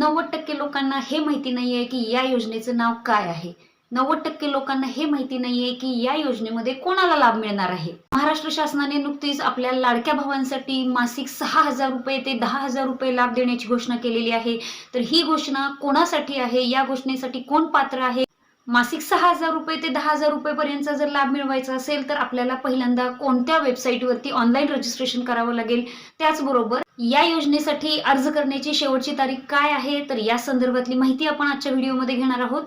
नव्वद टक्के लोकांना हे माहिती नाही आहे की या योजनेचं नाव काय आहे. नव्वद टक्के लोकांना हे माहिती नाहीये की या योजनेमध्ये कोणाला लाभ मिळणार आहे. महाराष्ट्र शासनाने नुकतीच आपल्या लाडक्या भावांसाठी मासिक सहा हजार रुपये ते दहा हजार रुपये लाभ देण्याची घोषणा केलेली आहे. तर ही घोषणा कोणासाठी आहे? या घोषणेसाठी कोण पात्र आहे? मासिक सहा हजार रुपये ते दहा हजार रुपयेपर्यंतचा जर लाभ मिळवायचा असेल तर आपल्याला पहिल्यांदा कोणत्या वेबसाईटवरती ऑनलाईन रजिस्ट्रेशन करावं लागेल? त्याचबरोबर या योजनेसाठी अर्ज करण्याची शेवटची तारीख काय आहे? तर या संदर्भातली माहिती आपण आजच्या व्हिडिओमध्ये घेणार आहोत.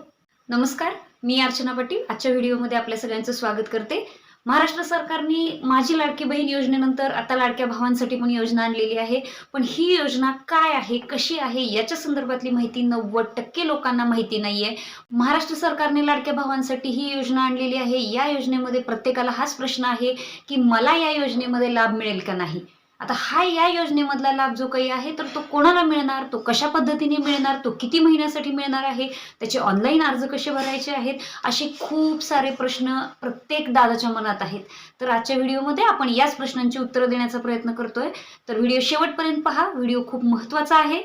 नमस्कार मी अर्चना पाटील. आजच्या व्हिडिओमध्ये आपल्या सगळ्यांचं स्वागत करते. महाराष्ट्र सरकारने माझी लाडकी बहीण योजनेनंतर आता लाडक्या भावांसाठी पण योजना आणलेली आहे. पण ही योजना काय आहे? कशी आहे? याच्या संदर्भातली माहिती नव्वद टक्के लोकांना माहिती नाहीये. महाराष्ट्र सरकारने लाडक्या भावांसाठी ही योजना आणलेली आहे. या योजनेमध्ये प्रत्येकाला हाच प्रश्न आहे की मला या योजनेमध्ये लाभ मिळेल का नाही? आता हा या योजनेमधला लाभ जो काही आहे तर तो कोणाला मिळणार? तो कशा पद्धतीने मिळणार? तो किती महिन्यासाठी मिळणार आहे? त्याचे ऑनलाईन अर्ज कसे भरायचे आहेत? असे खूप सारे प्रश्न प्रत्येक दादाच्या मनात आहेत. तर आजच्या व्हिडिओमध्ये आपण याच प्रश्नांची उत्तरं देण्याचा प्रयत्न करतोय. तर व्हिडिओ शेवटपर्यंत पहा. व्हिडिओ खूप महत्त्वाचा आहे.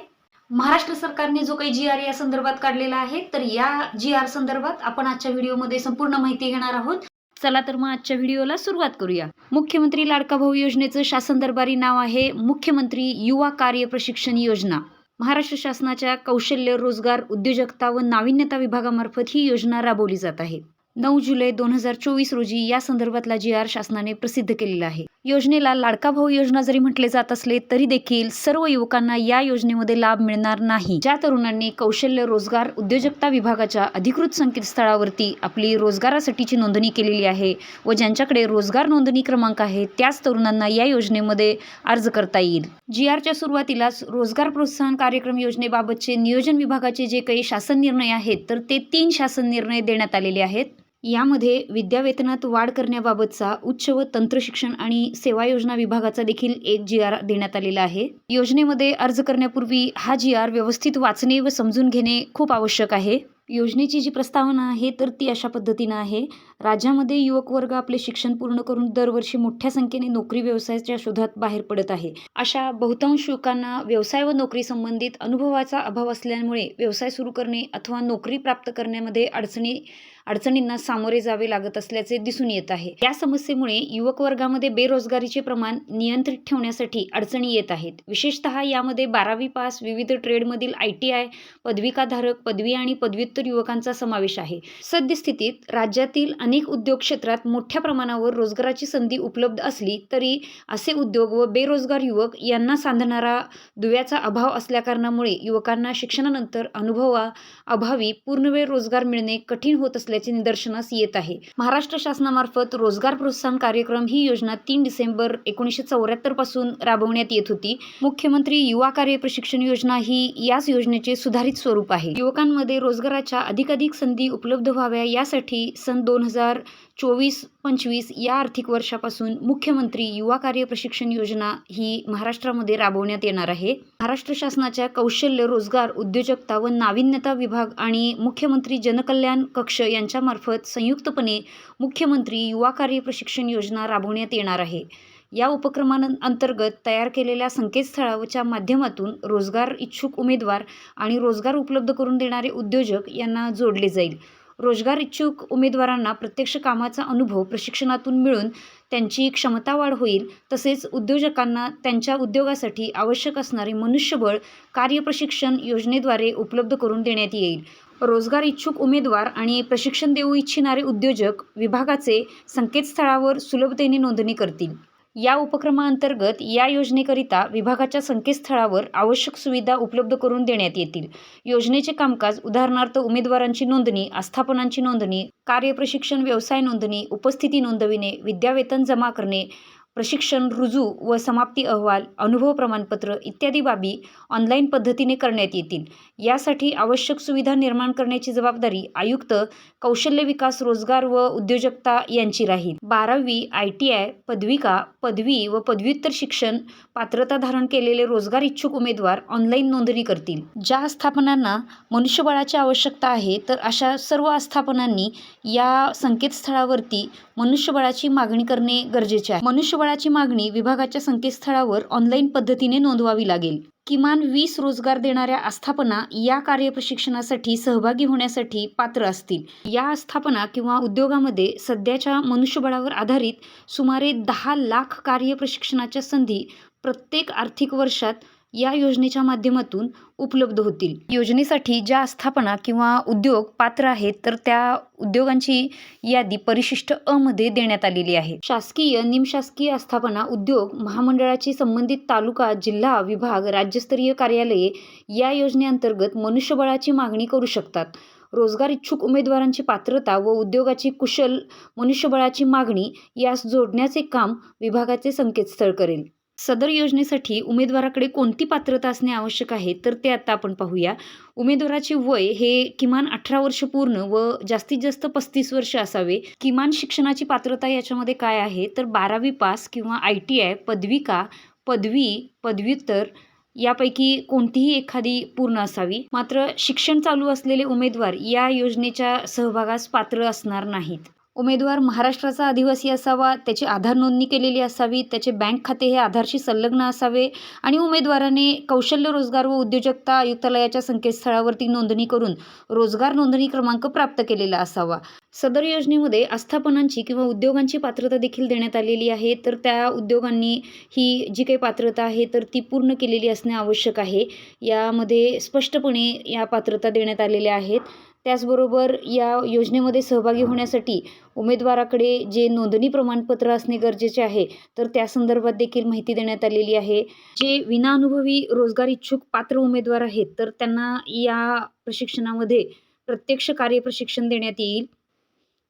महाराष्ट्र सरकारने जो काही जी आर या संदर्भात काढलेला आहे तर या जी आर संदर्भात आपण आजच्या व्हिडिओमध्ये संपूर्ण माहिती घेणार आहोत. चला तर मग आजच्या व्हिडिओला सुरुवात करूया. मुख्यमंत्री लाडका भाऊ योजनेचं शासन दरबारी नाव आहे मुख्यमंत्री युवा कार्य प्रशिक्षण योजना. महाराष्ट्र शासनाच्या कौशल्य रोजगार उद्योजकता व नाविन्यता विभागामार्फत ही योजना राबवली जात आहे. नऊ जुलै दोन हजार चोवीस रोजी या संदर्भातला जी आर शासनाने प्रसिद्ध केलेला आहे. योजनेला लाडका भाऊ योजना जरी म्हटले जात असले तरी देखील सर्व युवकांना या योजनेमध्ये लाभ मिळणार नाही. ज्या तरुणांनी कौशल्य रोजगार उद्योजकता विभागाच्या अधिकृत संकेतस्थळावरती आपली रोजगारासाठीची नोंदणी केलेली आहे व ज्यांच्याकडे रोजगार नोंदणी क्रमांक आहे त्याच तरुणांना या योजनेमध्ये अर्ज करता येईल. जी आरच्या सुरुवातीलाच रोजगार प्रोत्साहन कार्यक्रम योजनेबाबतचे नियोजन विभागाचे जे काही शासन निर्णय आहेत तर ते तीन शासन निर्णय देण्यात आलेले आहेत. यामध्ये विद्यावेतनात वाढ करण्याबाबतचा उच्च व तंत्रशिक्षण आणि सेवा योजना विभागाचा देखील एक जी आर देण्यात आलेला आहे. योजनेमध्ये अर्ज करण्यापूर्वी हा जी आर व्यवस्थित वाचणे व समजून घेणे खूप आवश्यक आहे. योजनेची जी प्रस्तावना आहे तर ती अशा पद्धतीनं आहे. राज्यामध्ये युवक वर्ग आपले शिक्षण पूर्ण करून दरवर्षी मोठ्या संख्येने नोकरी व्यवसायाच्या शोधात बाहेर पडत आहे. अशा बहुतांश युवकांना व्यवसाय व नोकरी संबंधित अनुभवाचा अभाव असल्यामुळे व्यवसाय सुरू करणे अथवा नोकरी प्राप्त करण्यामध्ये अडचणी अडचणींना सामोरे जावे लागत असल्याचे दिसून येत आहे. या समस्येमुळे युवक वर्गामध्ये बेरोजगारीचे प्रमाण नियंत्रित ठेवण्यासाठी अडचणी येत आहेत. विशेषतः यामध्ये बारावी पास विविध ट्रेडमधील आय टी आय पदविकाधारक पदवी आणि पदव्युत्तर युवकांचा समावेश आहे. सद्यस्थितीत राज्यातील अनेक उद्योग क्षेत्रात मोठ्या प्रमाणावर रोजगाराची संधी उपलब्ध असली तरी असे उद्योग व बेरोजगार युवक यांना सांधणारा दुव्याचा अभाव असल्याकारणामुळे युवकांना शिक्षणानंतर अनुभवा अभावी पूर्णवेळ रोजगार मिळणे कठीण होत असल्याचे निदर्शनास येत आहे. महाराष्ट्र शासनामार्फत रोजगार प्रोत्साहन कार्यक्रम ही योजना तीन डिसेंबर एकोणीसशे चौऱ्याहत्तरपासून राबवण्यात येत होती. मुख्यमंत्री युवा कार्य प्रशिक्षण योजना ही याच योजनेचे सुधारित स्वरूप आहे. युवकांमध्ये रोजगाराच्या अधिकाधिक संधी उपलब्ध व्हाव्या यासाठी सन दोन हजार चोवीस पंचवीस या आर्थिक वर्षापासून मुख्यमंत्री युवा कार्य प्रशिक्षण योजना ही महाराष्ट्रामध्ये राबवण्यात येणार आहे. महाराष्ट्र शासनाच्या कौशल्य रोजगार उद्योजकता व नाविन्यता विभाग आणि मुख्यमंत्री जनकल्याण कक्ष यांच्या यांच्यामार्फत संयुक्तपणे मुख्यमंत्री युवा कार्य प्रशिक्षण योजना राबवण्यात येणार आहे. या उपक्रमांतर्गत तयार केलेल्या संकेतस्थळाच्या माध्यमातून रोजगार इच्छुक उमेदवार आणि रोजगार उपलब्ध करून देणारे उद्योजक यांना जोडले जाईल. रोजगार इच्छुक उमेदवारांना प्रत्यक्ष कामाचा अनुभव प्रशिक्षणातून मिळून त्यांची क्षमता वाढ होईल तसेच उद्योजकांना त्यांच्या उद्योगासाठी आवश्यक असणारे मनुष्यबळ कार्यप्रशिक्षण योजनेद्वारे उपलब्ध करून देण्यात येईल. रोजगार इच्छुक उमेदवार आणि प्रशिक्षण देऊ इच्छिणारे उद्योजक विभागाचे संकेतस्थळावर सुलभतेने नोंदणी करतील. या उपक्रमाअंतर्गत या योजनेकरिता विभागाच्या संकेतस्थळावर आवश्यक सुविधा उपलब्ध करून देण्यात येतील. योजनेचे कामकाज उदाहरणार्थ उमेदवारांची नोंदणी आस्थापनांची नोंदणी कार्यप्रशिक्षण व्यवसाय नोंदणी उपस्थिती नोंदविणे विद्यावेतन जमा करणे प्रशिक्षण रुजू व समाप्ती अहवाल अनुभव प्रमाणपत्र इत्यादी बाबी ऑनलाईन पद्धतीने करण्यात येतील. यासाठी आवश्यक सुविधा निर्माण करण्याची जबाबदारी आयुक्त कौशल्य विकास रोजगार व उद्योजकता यांची राहील. बारावी आय टी आय पदविका पदवी व पदव्युत्तर शिक्षण पात्रता धारण केलेले रोजगार इच्छुक उमेदवार ऑनलाईन नोंदणी करतील. ज्या आस्थापनांना मनुष्यबळाची आवश्यकता आहे तर अशा सर्व आस्थापनांनी या संकेतस्थळावरती मनुष्यबळाची मागणी करणे गरजेचे आहे. मनुष्यबळ मनुष्यबळाची मागणी विभागाच्या संकेतस्थळावर ऑनलाईन पद्धतीने नोंदवावी लागेल. किमान वीस रोजगार देणाऱ्या आस्थापना या कार्यप्रशिक्षणासाठी सहभागी होण्यासाठी पात्र असतील. या आस्थापना किंवा उद्योगामध्ये सध्याच्या मनुष्यबळावर आधारित सुमारे दहा लाख कार्यप्रशिक्षणाच्या संधी प्रत्येक आर्थिक वर्षात या योजनेच्या माध्यमातून उपलब्ध होतील. योजनेसाठी ज्या आस्थापना किंवा उद्योग पात्र आहेत तर त्या उद्योगांची यादी परिशिष्ट अ मध्ये देण्यात आलेली आहे. शासकीय निमशासकीय आस्थापना उद्योग महामंडळाची संबंधित तालुका जिल्हा विभाग राज्यस्तरीय कार्यालये या योजनेअंतर्गत मनुष्यबळाची मागणी करू शकतात. रोजगार इच्छुक उमेदवारांची पात्रता व उद्योगाची कुशल मनुष्यबळाची मागणी यास जोडण्याचे काम विभागाचे संकेतस्थळ करेल. सदर योजनेसाठी उमेदवाराकडे कोणती पात्रता असणे आवश्यक आहे? तर ते आता आपण पाहूया. उमेदवाराचे वय हे किमान अठरा वर्ष पूर्ण व जास्तीत जास्त पस्तीस वर्ष असावे. किमान शिक्षणाची पात्रता याच्यामध्ये काय आहे? तर बारावी पास किंवा आय टी आय पदविका पदवी पदव्युत्तर यापैकी कोणतीही एखादी पूर्ण असावी. मात्र शिक्षण चालू असलेले उमेदवार या योजनेच्या सहभागास पात्र असणार नाहीत. उमेदवार महाराष्ट्राचा आदिवासी असावा त्याची आधार नोंदणी केलेली असावी त्याचे बँक खाते हे आधारशी संलग्न असावे आणि उमेदवाराने कौशल्य रोजगार व उद्योजकता आयुक्तालयाच्या संकेतस्थळावरती नोंदणी करून रोजगार नोंदणी क्रमांक प्राप्त केलेला असावा. सदर योजनेमध्ये आस्थापनांची किंवा उद्योगांची पात्रता देखील देण्यात आलेली आहे तर त्या उद्योगांनी ही जी काही पात्रता आहे तर ती पूर्ण केलेली असणे आवश्यक आहे. यामध्ये स्पष्टपणे या पात्रता देण्यात आलेल्या आहेत. त्याचबरोबर या योजनेमध्ये सहभागी होण्यासाठी उमेदवाराकडे जे नोंदणी प्रमाणपत्र असणे गरजेचे आहे तर त्या संदर्भात देखील माहिती देण्यात आलेली आहे. जे विनाअनुभवी रोजगार इच्छुक पात्र उमेदवार आहेत तर त्यांना या प्रशिक्षणामध्ये प्रत्यक्ष कार्यप्रशिक्षण देण्यात येईल.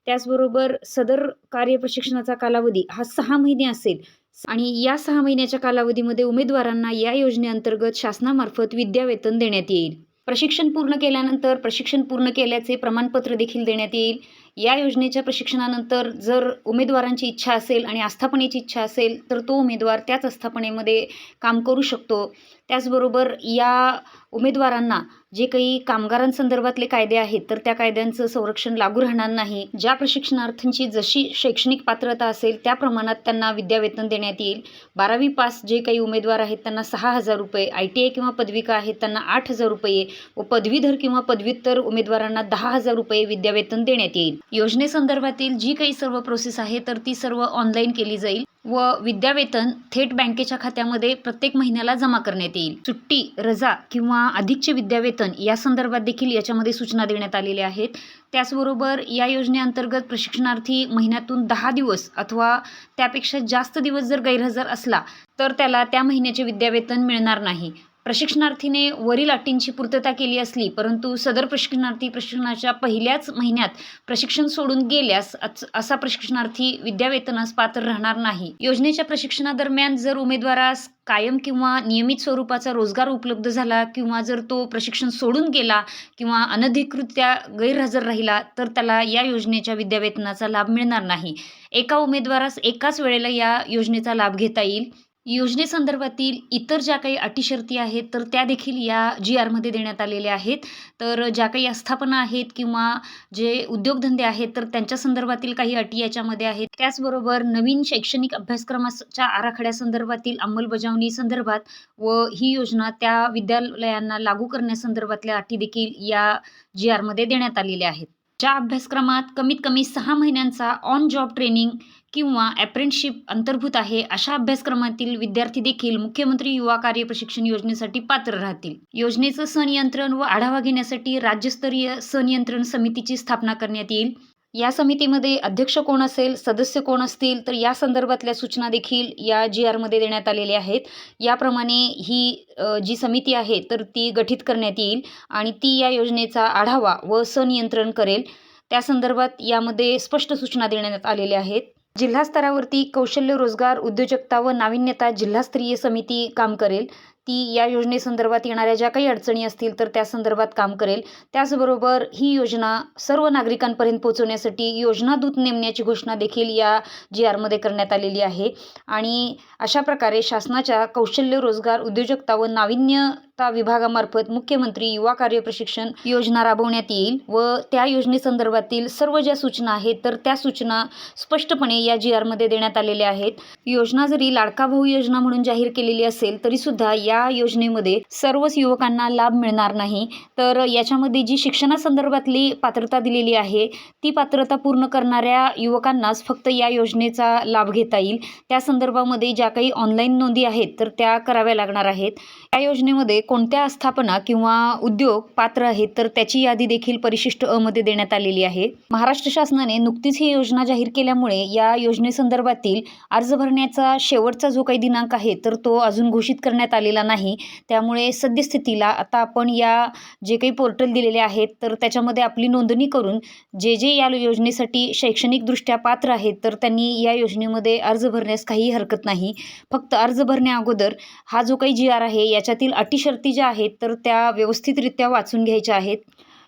त्याचबरोबर सदर कार्यप्रशिक्षणाचा कालावधी हा सहा महिने असेल आणि या सहा महिन्याच्या कालावधीमध्ये उमेदवारांना या योजनेअंतर्गत शासनामार्फत विद्यावेतन देण्यात येईल. प्रशिक्षण पूर्ण केल्यानंतर प्रशिक्षण पूर्ण केल्याचे प्रमाणपत्र देखील देण्यात येईल. या योजनेच्या प्रशिक्षणानंतर जर उमेदवारांची इच्छा असेल आणि आस्थापनेची इच्छा असेल तर तो उमेदवार त्याच आस्थापनेमध्ये काम करू शकतो. त्याचबरोबर या उमेदवारांना जे काही कामगारांसंदर्भातले कायदे आहेत तर त्या कायद्यांचं संरक्षण लागू राहणार नाही. ज्या प्रशिक्षणार्थींची जशी शैक्षणिक पात्रता असेल त्या प्रमाणात त्यांना विद्यावेतन देण्यात येईल. बारावी पास जे काही उमेदवार आहेत त्यांना सहा हजार रुपये आय टी आय किंवा पदविका आहेत त्यांना आठ हजार रुपये व पदवीधर किंवा पदव्युत्तर उमेदवारांना दहा हजार रुपये विद्यावेतन देण्यात येईल. योजनेसंदर्भातील जी काही सर्व प्रोसेस आहे तर ती सर्व ऑनलाईन केली जाईल व विद्यावेतन थेट बँकेच्या खात्यामध्ये प्रत्येक महिन्याला जमा करण्यात येईल. सुट्टी रजा किंवा अधिकचे विद्यावेतन या संदर्भात देखील याच्यामध्ये सूचना देण्यात आलेल्या आहेत. त्याचबरोबर या योजनेअंतर्गत प्रशिक्षणार्थी महिन्यातून दहा दिवस अथवा त्यापेक्षा जास्त दिवस जर गैरहजर असला तर त्याला त्या महिन्याचे विद्यावेतन मिळणार नाही. प्रशिक्षणार्थीने वरील अटींची पूर्तता केली असली परंतु सदर प्रशिक्षणार्थी प्रशिक्षणाच्या पहिल्याच महिन्यात प्रशिक्षण सोडून गेल्यास अच- असा प्रशिक्षणार्थी विद्यावेतनास पात्र राहणार नाही. योजनेच्या प्रशिक्षणादरम्यान जर उमेदवारास कायम किंवा नियमित स्वरूपाचा रोजगार उपलब्ध झाला किंवा जर तो प्रशिक्षण सोडून गेला किंवा अनधिकृत्या गैरहजर राहिला तर त्याला या योजनेच्या विद्यावेतनाचा लाभ मिळणार नाही. एका उमेदवारास एकाच वेळेला या योजनेचा लाभ घेता येईल. योजनेसंदर्भातील इतर ज्या काही अटीशर्ती आहेत तर त्या देखील या जी आरमध्ये देण्यात आलेल्या आहेत. तर ज्या काही आस्थापना आहेत किंवा जे उद्योगधंदे आहेत तर त्यांच्या संदर्भातील काही अटी याच्यामध्ये आहेत. त्याचबरोबर नवीन शैक्षणिक अभ्यासक्रमाच्या आराखड्यासंदर्भातील अंमलबजावणी संदर्भात व ही योजना त्या विद्यालयांना लागू करण्यासंदर्भातल्या अटी देखील या जी आरमध्ये देण्यात आलेल्या आहेत. ज्या अभ्यासक्रमात कमीत कमी सहा महिन्यांचा ऑन जॉब ट्रेनिंग किंवा अप्रेंटशिप अंतर्भूत आहे अशा अभ्यासक्रमातील विद्यार्थी देखील मुख्यमंत्री युवा कार्य प्रशिक्षण योजनेसाठी पात्र राहतील. योजनेचं संनियंत्रण व आढावा घेण्यासाठी राज्यस्तरीय संनियंत्रण समितीची स्थापना करण्यात येईल. या समितीमध्ये अध्यक्ष कोण असेल सदस्य कोण असतील तर या संदर्भातल्या सूचना देखील या जी आरमध्ये देण्यात आलेल्या आहेत. याप्रमाणे ही जी समिती आहे तर ती गठीत करण्यात येईल आणि ती या योजनेचा आढावा व सनियंत्रण करेल. त्या संदर्भात यामध्ये स्पष्ट सूचना देण्यात आलेल्या आहेत. जिल्हा स्तरावरती कौशल्य रोजगार उद्योजकता व नाविन्यता जिल्हास्तरीय समिती काम करेल. ती या योजनेसंदर्भात येणाऱ्या ज्या काही अडचणी असतील तर त्या संदर्भात काम करेल. त्याचबरोबर ही योजना सर्व नागरिकांपर्यंत पोहोचवण्यासाठी योजना दूत नेमण्याची घोषणा देखील या जी आरमध्ये करण्यात आलेली आहे. आणि अशा प्रकारे शासनाच्या कौशल्य रोजगार उद्योजकता व नाविन्य ता विभागामार्फत मुख्यमंत्री युवा कार्य प्रशिक्षण योजना राबवण्यात येईल व त्या योजनेसंदर्भातील सर्व ज्या सूचना आहेत तर त्या सूचना स्पष्टपणे या जी आरमध्ये देण्यात आलेल्या आहेत. योजना जरी लाडका भाऊ योजना म्हणून जाहीर केलेली असेल तरीसुद्धा या योजनेमध्ये सर्वच युवकांना लाभ मिळणार नाही. तर याच्यामध्ये जी शिक्षणासंदर्भातली पात्रता दिलेली आहे ती पात्रता पूर्ण करणाऱ्या युवकांनाच फक्त या योजनेचा लाभ घेता येईल. त्या संदर्भामध्ये ज्या काही ऑनलाईन नोंदी आहेत तर त्या कराव्या लागणार आहेत. या योजनेमध्ये कोणत्या आस्थापना किंवा उद्योग पात्र आहेत? तर त्याची यादी देखील परिशिष्ट अ मध्ये देण्यात आलेली आहे. महाराष्ट्र शासनाने नुकतीच ही योजना जाहीर केल्यामुळे या योजनेसंदर्भातील अर्ज भरण्याचा शेवटचा जो काही दिनांक आहे तर तो अजून घोषित करण्यात आलेला नाही. त्यामुळे सद्यस्थितीला आता आपण या जे काही पोर्टल दिलेले आहेत तर त्याच्यामध्ये आपली नोंदणी करून जे जे या योजनेसाठी शैक्षणिकदृष्ट्या पात्र आहेत तर त्यांनी या योजनेमध्ये अर्ज भरण्यास काही हरकत नाही. फक्त अर्ज भरण्या अगोदर हा जो काही जी आर आहे याच्यातील अटीशर शर्ती ज्या आहेत तर त्या व्यवस्थितरित्या वाचून घ्यायच्या आहेत.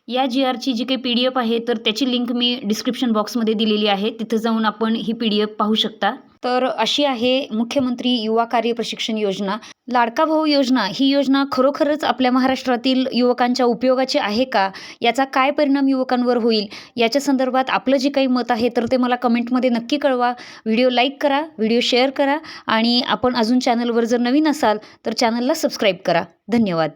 या जी आरची जी काही पी डी एफ आहे तर त्याची लिंक मी डिस्क्रिप्शन बॉक्समध्ये दिलेली आहे. तिथं जाऊन आपण ही पी डी एफ पाहू शकता. तर अशी आहे मुख्यमंत्री युवा कार्य प्रशिक्षण योजना. लाडका भाऊ योजना ही योजना खरोखरच आपल्या महाराष्ट्रातील युवकांच्या उपयोगाची आहे का? याचा काय परिणाम युवकांवर होईल? याच्या संदर्भात आपलं जे काही मत आहे तर ते मला कमेंटमध्ये नक्की कळवा. व्हिडिओ लाईक करा व्हिडिओ शेअर करा आणि आपण अजून चॅनलवर जर नवीन असाल तर चॅनलला सबस्क्राईब करा. धन्यवाद.